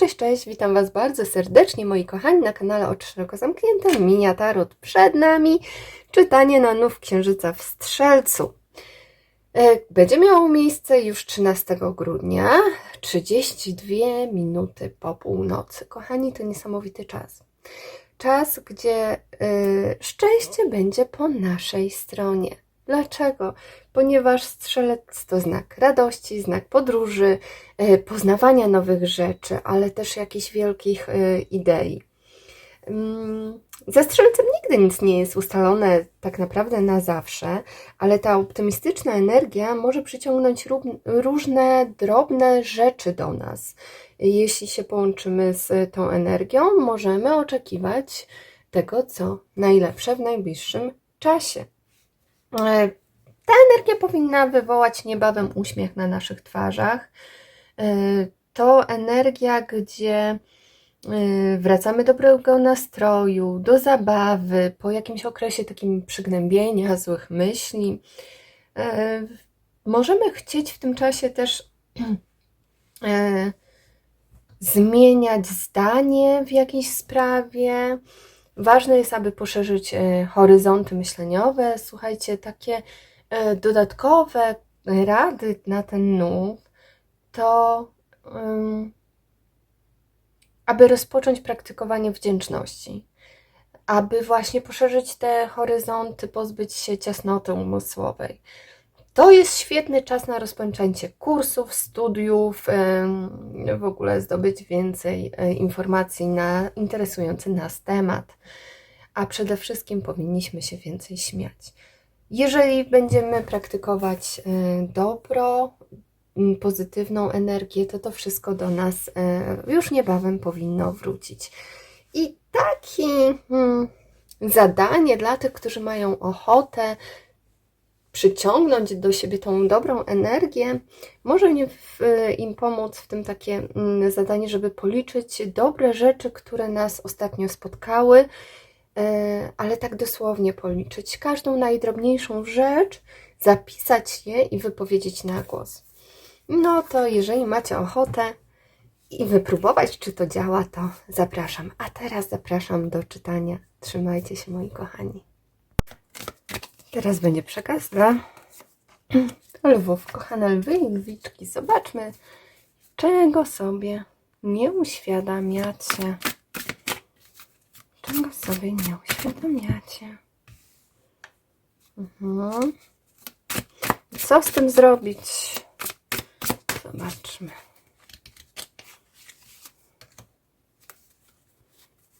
cześć, cześć, witam Was bardzo serdecznie, moi kochani, na kanale Oczy Szeroko Zamknięte, Minia Tarot przed nami, czytanie na nów Księżyca w Strzelcu. E, Będzie miało miejsce już 13 grudnia, 32 minuty po północy. Kochani, to niesamowity czas. Czas, gdzie y, szczęście będzie po naszej stronie. Dlaczego? Ponieważ strzelec to znak radości, znak podróży, y, poznawania nowych rzeczy, ale też jakichś wielkich y, idei. Mm, Ze strzelcem nigdy nic nie jest ustalone tak naprawdę na zawsze, ale ta optymistyczna energia może przyciągnąć różne drobne rzeczy do nas. Jeśli się połączymy z tą energią, możemy oczekiwać tego, co najlepsze w najbliższym czasie. E, Ta energia powinna wywołać niebawem uśmiech na naszych twarzach. E, To energia, gdzie y, wracamy do dobrego nastroju, do zabawy, po jakimś okresie takim przygnębienia, złych myśli. E, Możemy chcieć w tym czasie też e, zmieniać zdanie w jakiejś sprawie. Ważne jest, aby poszerzyć e, horyzonty myśleniowe. Słuchajcie, takie e, dodatkowe rady na ten nów to. ym, aby rozpocząć praktykowanie wdzięczności, aby właśnie poszerzyć te horyzonty, pozbyć się ciasnoty umysłowej. To jest świetny czas na rozpoczęcie kursów, studiów, w ogóle zdobyć więcej e, informacji na interesujący nas temat. A przede wszystkim powinniśmy się więcej śmiać. Jeżeli będziemy praktykować e, dobro, pozytywną energię, to to wszystko do nas e, już niebawem powinno wrócić. I takie mm, zadanie dla tych, którzy mają ochotę przyciągnąć do siebie tą dobrą energię, może nie w, im pomóc w tym takie mm, zadanie, żeby policzyć dobre rzeczy, które nas ostatnio spotkały, e, ale tak dosłownie policzyć każdą najdrobniejszą rzecz, zapisać je i wypowiedzieć na głos. No to jeżeli macie ochotę i wypróbować, czy to działa, to zapraszam. A teraz zapraszam do czytania. Trzymajcie się, moi kochani. Teraz będzie przekaz dla lwów. Kochane lwy i lwiczki, zobaczmy, czego sobie nie uświadamiacie. Czego sobie nie uświadamiacie. Mhm. Co z tym zrobić? Zobaczmy.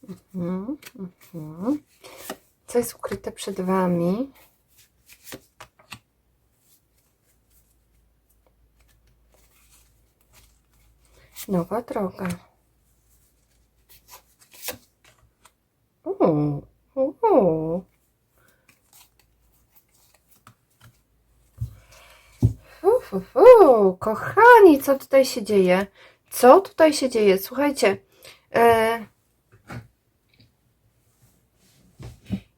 Mhm, mhm. Co jest ukryte przed Wami? Nowa droga. O, o. Kochani, co tutaj się dzieje? Co tutaj się dzieje? Słuchajcie, e,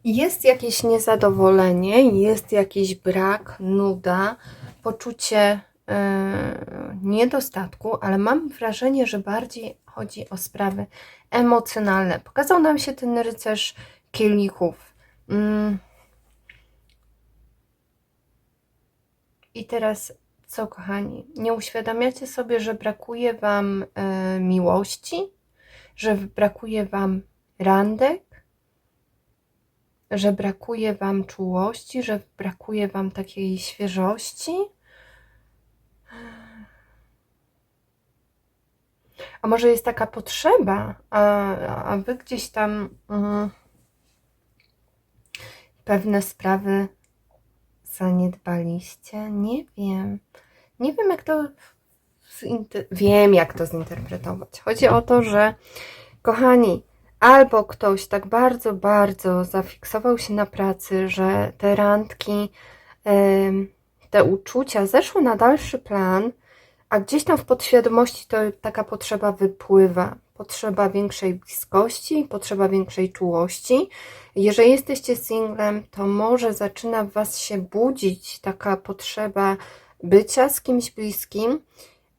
jest jakieś niezadowolenie, jest jakiś brak, nuda, poczucie niedostatku, ale mam wrażenie, że bardziej chodzi o sprawy emocjonalne. Pokazał nam się ten rycerz kielichów. Mm. I teraz co, kochani? Nie uświadamiacie sobie, że brakuje Wam e, miłości, że brakuje Wam randek, że brakuje Wam czułości, że brakuje Wam takiej świeżości? A może jest taka potrzeba, a, a Wy gdzieś tam mm, pewne sprawy zaniedbaliście? Nie wiem. Nie wiem, jak to. Wiem, jak to zinterpretować. Chodzi o to, że, kochani, albo ktoś tak bardzo, bardzo zafiksował się na pracy, że te randki, te uczucia zeszły na dalszy plan, a gdzieś tam w podświadomości to taka potrzeba wypływa. Potrzeba większej bliskości, potrzeba większej czułości. Jeżeli jesteście singlem, to może zaczyna w Was się budzić taka potrzeba bycia z kimś bliskim,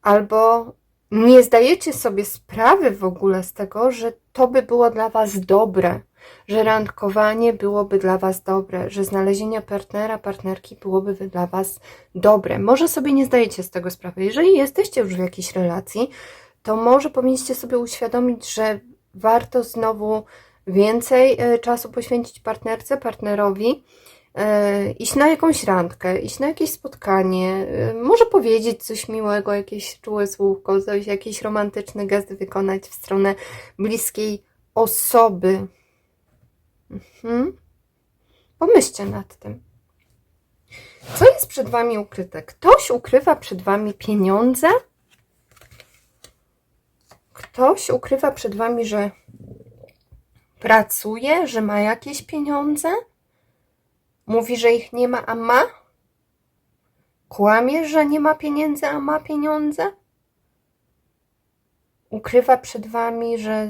albo nie zdajecie sobie sprawy w ogóle z tego, że to by było dla Was dobre, że randkowanie byłoby dla Was dobre, że znalezienie partnera, partnerki byłoby dla Was dobre. Może sobie nie zdajecie z tego sprawy. Jeżeli jesteście już w jakiejś relacji, to może powinniście sobie uświadomić, że warto znowu więcej e, czasu poświęcić partnerce, partnerowi, e, iść na jakąś randkę, iść na jakieś spotkanie, e, może powiedzieć coś miłego, jakieś czułe słówko, coś, jakiś romantyczny gest wykonać w stronę bliskiej osoby. Mhm. Pomyślcie nad tym. Co jest przed Wami ukryte? Ktoś ukrywa przed Wami pieniądze? Ktoś ukrywa przed Wami, że pracuje, że ma jakieś pieniądze? Mówi, że ich nie ma, a ma? Kłamie, że nie ma pieniędzy, a ma pieniądze? Ukrywa przed Wami, że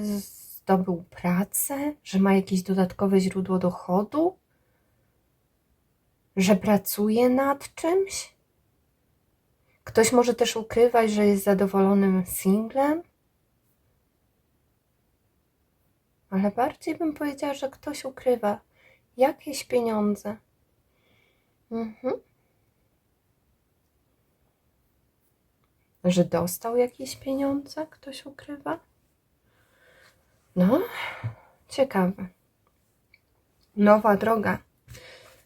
zdobył pracę, że ma jakieś dodatkowe źródło dochodu? Że pracuje nad czymś? Ktoś może też ukrywać, że jest zadowolonym singlem? Ale bardziej bym powiedziała, że ktoś ukrywa jakieś pieniądze. Mhm. Że dostał jakieś pieniądze, ktoś ukrywa? No, ciekawe. Nowa droga.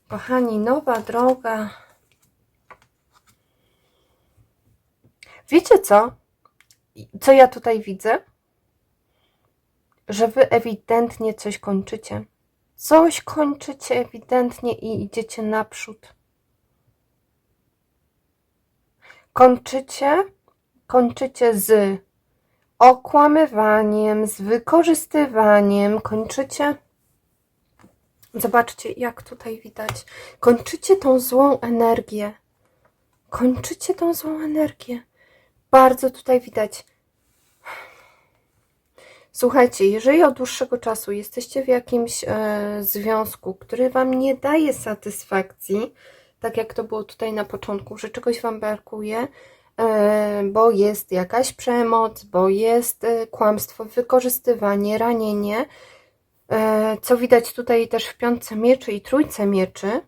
Kochani, nowa droga. Wiecie co? Co ja tutaj widzę? Że wy ewidentnie coś kończycie. Coś kończycie ewidentnie i idziecie naprzód. Kończycie, kończycie z okłamywaniem, z wykorzystywaniem, kończycie. Zobaczcie, jak tutaj widać. Kończycie tą złą energię. Kończycie tą złą energię. Bardzo tutaj widać. Słuchajcie, jeżeli od dłuższego czasu jesteście w jakimś e, związku, który Wam nie daje satysfakcji, tak jak to było tutaj na początku, że czegoś Wam brakuje, bo jest jakaś przemoc, bo jest e, kłamstwo, wykorzystywanie, ranienie, e, co widać tutaj też w piątce mieczy i trójce mieczy,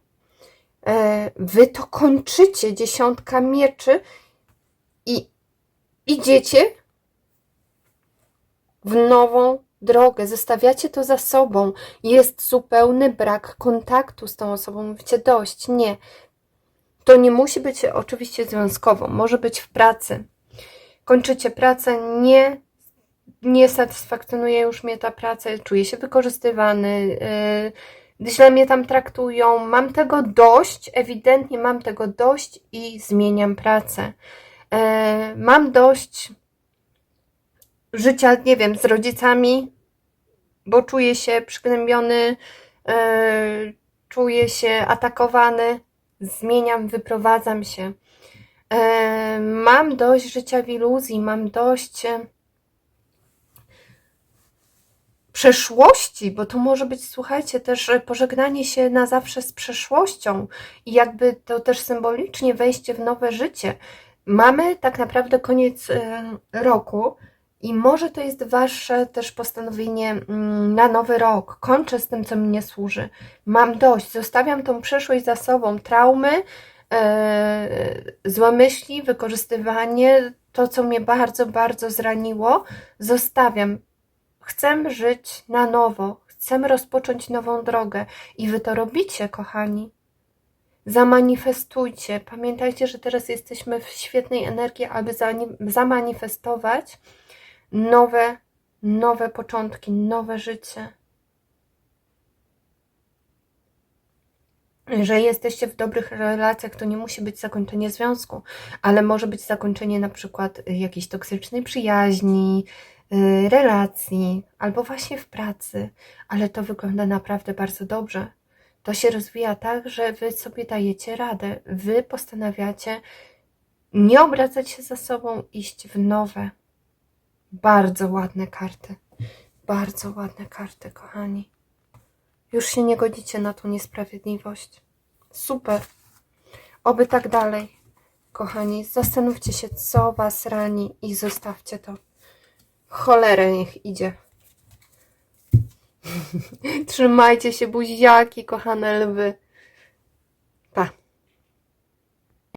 e, Wy to kończycie, dziesiątka mieczy i idziecie w nową drogę, zostawiacie to za sobą. Jest zupełny brak kontaktu z tą osobą. Mówicie dość, nie. To nie musi być oczywiście związkowo, może być w pracy. Kończycie pracę, nie, nie satysfakcjonuje już mnie ta praca, czuję się wykorzystywany, yy, źle mnie tam traktują, mam tego dość, ewidentnie mam tego dość i zmieniam pracę. Yy, mam dość życia, nie wiem, z rodzicami, bo czuję się przygnębiony, yy, czuję się atakowany, zmieniam, wyprowadzam się. Yy, mam dość życia w iluzji, mam dość yy, przeszłości, bo to może być, słuchajcie, też pożegnanie się na zawsze z przeszłością i jakby to też symbolicznie wejście w nowe życie. Mamy tak naprawdę koniec roku, i może to jest Wasze też postanowienie mm, na nowy rok. Kończę z tym, co mi nie służy. Mam dość, zostawiam tą przeszłość za sobą, traumy, yy, złe myśli, wykorzystywanie, to, co mnie bardzo, bardzo zraniło, zostawiam. Chcę żyć na nowo, chcę rozpocząć nową drogę i Wy to robicie, kochani. Zamanifestujcie. Pamiętajcie, że teraz jesteśmy w świetnej energii, aby zamanifestować nowe, nowe początki, nowe życie. Jeżeli jesteście w dobrych relacjach, to nie musi być zakończenie związku, ale może być zakończenie na przykład jakiejś toksycznej przyjaźni, y, relacji, albo właśnie w pracy, ale to wygląda naprawdę bardzo dobrze. To się rozwija tak, że wy sobie dajecie radę, wy postanawiacie nie obracać się za sobą, iść w nowe, bardzo ładne karty. Bardzo ładne karty, kochani. Już się nie godzicie na tą niesprawiedliwość. Super. Oby tak dalej. Kochani, zastanówcie się, co was rani i zostawcie to. Cholerę niech idzie. Trzymajcie się, buziaki, kochane lwy. Pa.